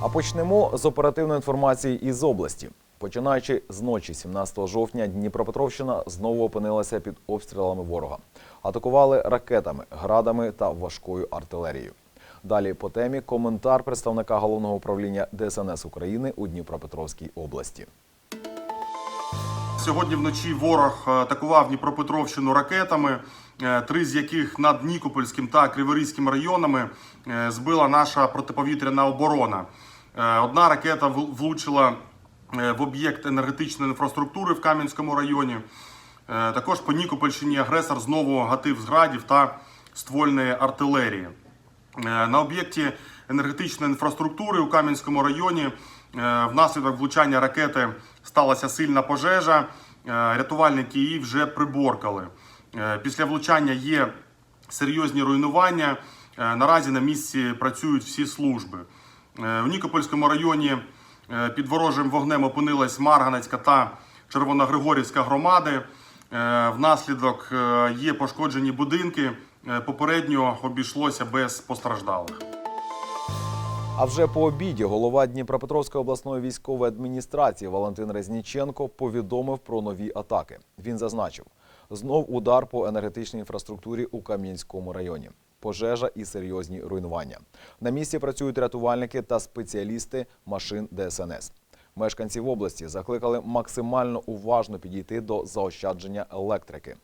А почнемо з оперативної інформації із області. Починаючи з ночі 17 жовтня, Дніпропетровщина знову опинилася під обстрілами ворога. Атакували ракетами, градами та важкою артилерією. Далі по темі коментар представника головного управління ДСНС України у Дніпропетровській області. Сьогодні вночі ворог атакував Дніпропетровщину ракетами, три з яких над Нікопольським та Криворізьким районами е, збила наша протиповітряна оборона. Е, Одна ракета влучила е, в об'єкт енергетичної інфраструктури в Кам'янському районі. Е, Також по Нікопольщині агресор знову гатив з градів та ствольної артилерії. Е, На об'єкті енергетичної інфраструктури у Кам'янському районі е, внаслідок влучання ракети сталася сильна пожежа. Е, Рятувальники її вже приборкали. Е, Після влучання є серйозні руйнування. Е, Наразі на місці працюють всі служби. Е, У Нікопольському районі під ворожим вогнем опинилась Марганецька та Червоногригорівська громади. Внаслідок є пошкоджені будинки. Попередньо обійшлося без постраждалих. А вже по обіді голова Дніпропетровської обласної військової адміністрації Валентин Резніченко повідомив про нові атаки. Він зазначив, знов удар по енергетичній інфраструктурі у Кам'янському районі. Пожежа і серйозні руйнування. На місці працюють рятувальники та спеціалісти машин ДСНС. Мешканці в області закликали максимально уважно підійти до заощадження електрики.